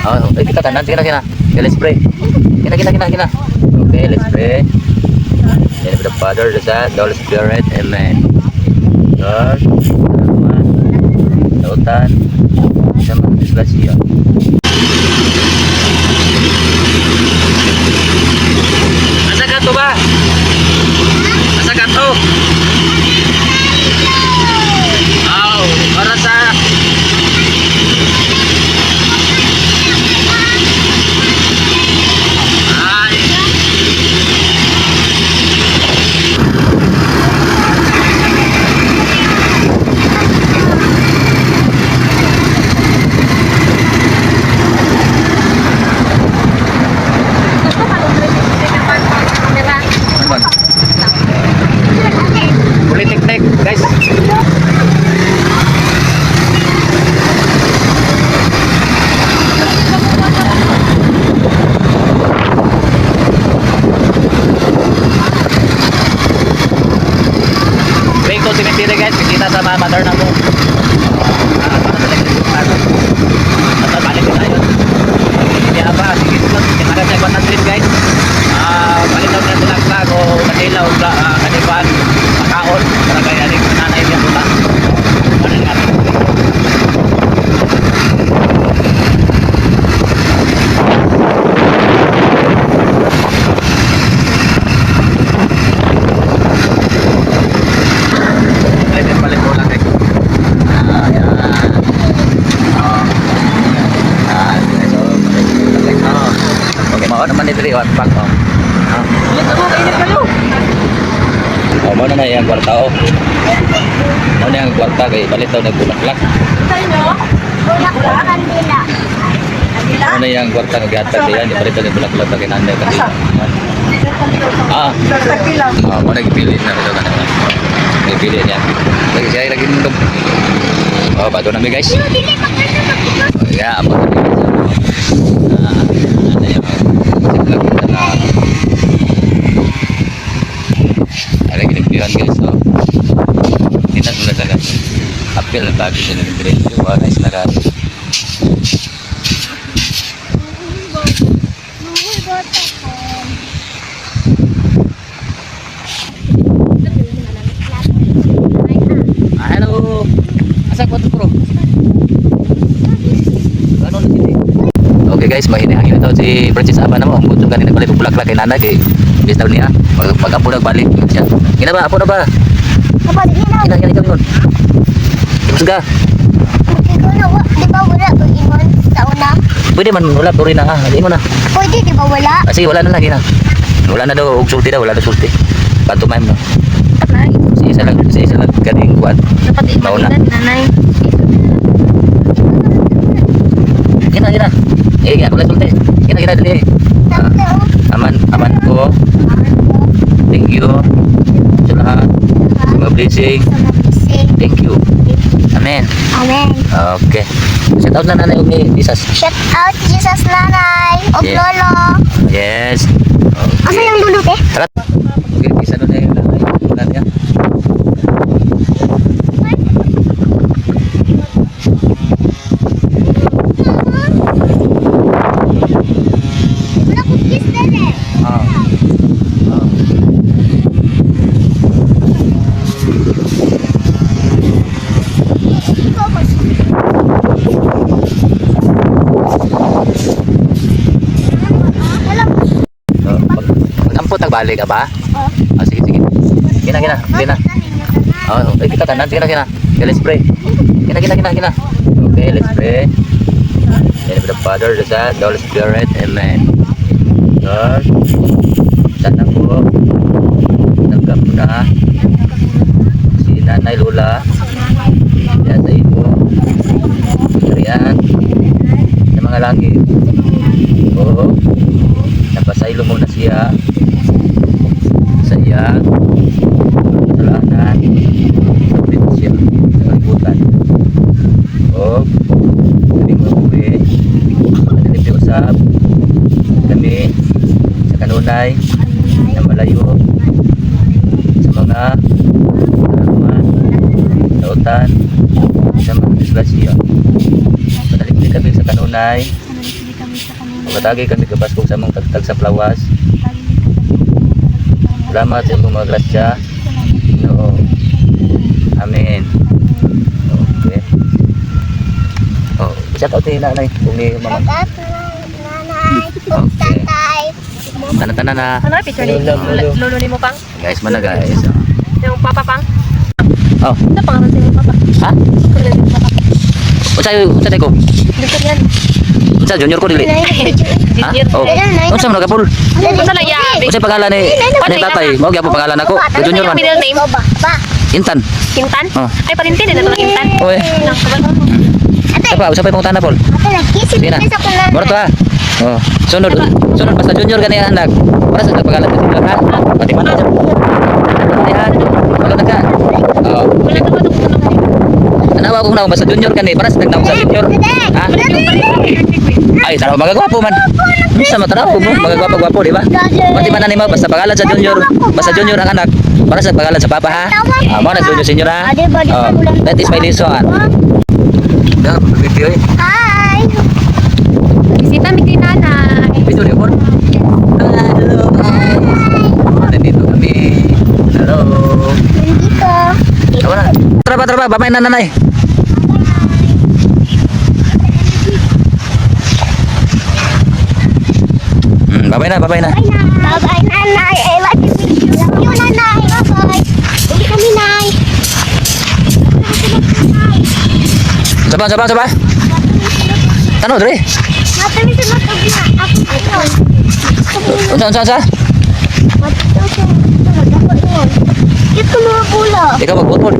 Oh, eh, kita kanan, kina kina. Okay, let's pray. Kina kina kina kina. Okay, let's pray. In the name of the Father, the Son, the Holy Spirit. Amen. Lord, salamat. Lautan, sa mga disgrasya. Asa ka to ba? Asa ka to? Aw, para sa Ay. Naman. Politeknik, guys. Bengko Cemetery guys, kita sa mga mother na mo. Ah, para sa electric ano. Basta balik ko tayo. Hindi apa, sige lang. Tingnan sa 100 guys. Ah, balik daw na sila flag o kanilaw sa uh, kaniban, makaon, para kaya rin nanay niya pula. Ano nga Ay, din pala ko lang guys. Ah, yan. Ah. Ah, sige, so, okay, oh. Okay, diri, what pang oh. Ah. Oh, mo na na yung kwarta oh. Mo na yung kwarta kay balit daw nagbulaklak. Mo na yung kwarta nga gihatag diyan, di balit daw nagbulaklak kay nanay kasi. Ah, ah, mo nagpili na ito kanina. Nagpili niya. Lagi siya lagi nundog. Oh, bago na mi guys. Ya, apa tadi? Pilihan guys. So, kita sudah ada apel bagi sini negeri itu warna isnaga. Ah, hello. Asa ko bro? Ano na sini? Okay guys, mahina-hangin ito si Francis Aba na mo. Ang buto kanina balik bulaklak kay nanay kay bis daw niya. Pag, pag apo nagbalik siya. Kina ba? Apo na ba? Kina, kina ikaw yun. Tapos ka. Pwede man wala puri na ha. Hindi mo na. Pwede, di ba wala? Ah, sige, wala na lagi na. Wala na daw og sulti daw, wala na sulti. Pantomime mo. Si isa lang, si isa lang kaning kuan. Dapat ibagilan, nanay. Kina, kina. Eh, ako lang sulti. Kina, kina dali. Ah, aman, aman ko. Thank you. Sa lahat. Sa mga blessing. Thank you. Amen. Amen. Okay. Shout out na nanay ni Jesus. Shout out Jesus nanay o Yeah. lolo. Yes. Asa yung lulot eh? Tara. Okay, isa na yung nanay. Ulan niya. Wala kong kiss din eh. Ah. Ah. Ikaw mas. Wala ko. So, pag, pag ampot nagbalik ka ba? Oh. Ah, sige, sige. Kina, kina. Kina. Oh, eh, kita kanan, kina, kina. Okay, let's pray. Kina, kina, kina, kina. Okay, let's pray. In the Father, the Son, the Holy Spirit. Amen. Lord, sana po, tanggap na si Nanay Lula, yan sa iyo, kariyan, sa mga langit. O, napasaylo mo na siya iya, kasalanan, sa prinsya, sa kalibutan. O, kami mga uwi, kanalim di usap, kami sa kanunay, na malayo, sa mga karaman, nautan, sa mga disgrasya. Panalim kami sa kanunay, Patagi kami kapaskog sa mong tagtag sa plawas. Salamat sa imong mga grasya. Oo. Amen. Okay. Oh, shout out ni nanay kung ni mama. Tatat nanay. Okay. Tatay. Tanan-tanan na. Ano picture ni Lolo. ni mo pang? Guys, mana guys. Yung papa pang? Oh, Ano pangalan sa papa? ha? Pangalan ni papa. Unsa unsa ko? Dito yan. Unsa junior ko dili? Ha? Junior. Oh. Unsa man kapul? Unsa lang ya? Unsa pangalan ni ni tatay? Mao gyapon pangalan ako. Sa junior man. Middle name? Ba, ba. Intan. Kintan? Oh. Ay, parintin din ito ng Kintan. Oy. Ate, Apa, usap pa yung tana pol. ate, nag-kisip Sige na. sa kunan. Moro to ha. Oh, sunod. Sunod basta junior gani anak. Para sa pagalan sa ha. Ko na basta junior kani para sa nagnaw sa junior. Ha? Ay, tanaw magagwapo man. Unsa matanaw mo? Magagwapo-gwapo, di ba? Pati man animo basta pagalan sa junior. Basta junior ang anak. Para sa pagalan sa papa ha. Ah, mo na junior senior ha. Oh, that is my lesson. Video. Hi. Bisita mi kay nanay. Video ni Paul. Hello. Nandito kami. Hello. Nandito. Tara. Tara na nanay. Babay na, babay na. Bye-bye, nanay. I love you. Love you, nanay. Bye-bye. Uwi kami, nay. Saba, saba, saba. Ano, dre? Matamis sa matog na. Ako, ako. Unsa, unsa, unsa? Matamis sa matog. Ako, yun. Ito mga pula. Ikaw magbutbol.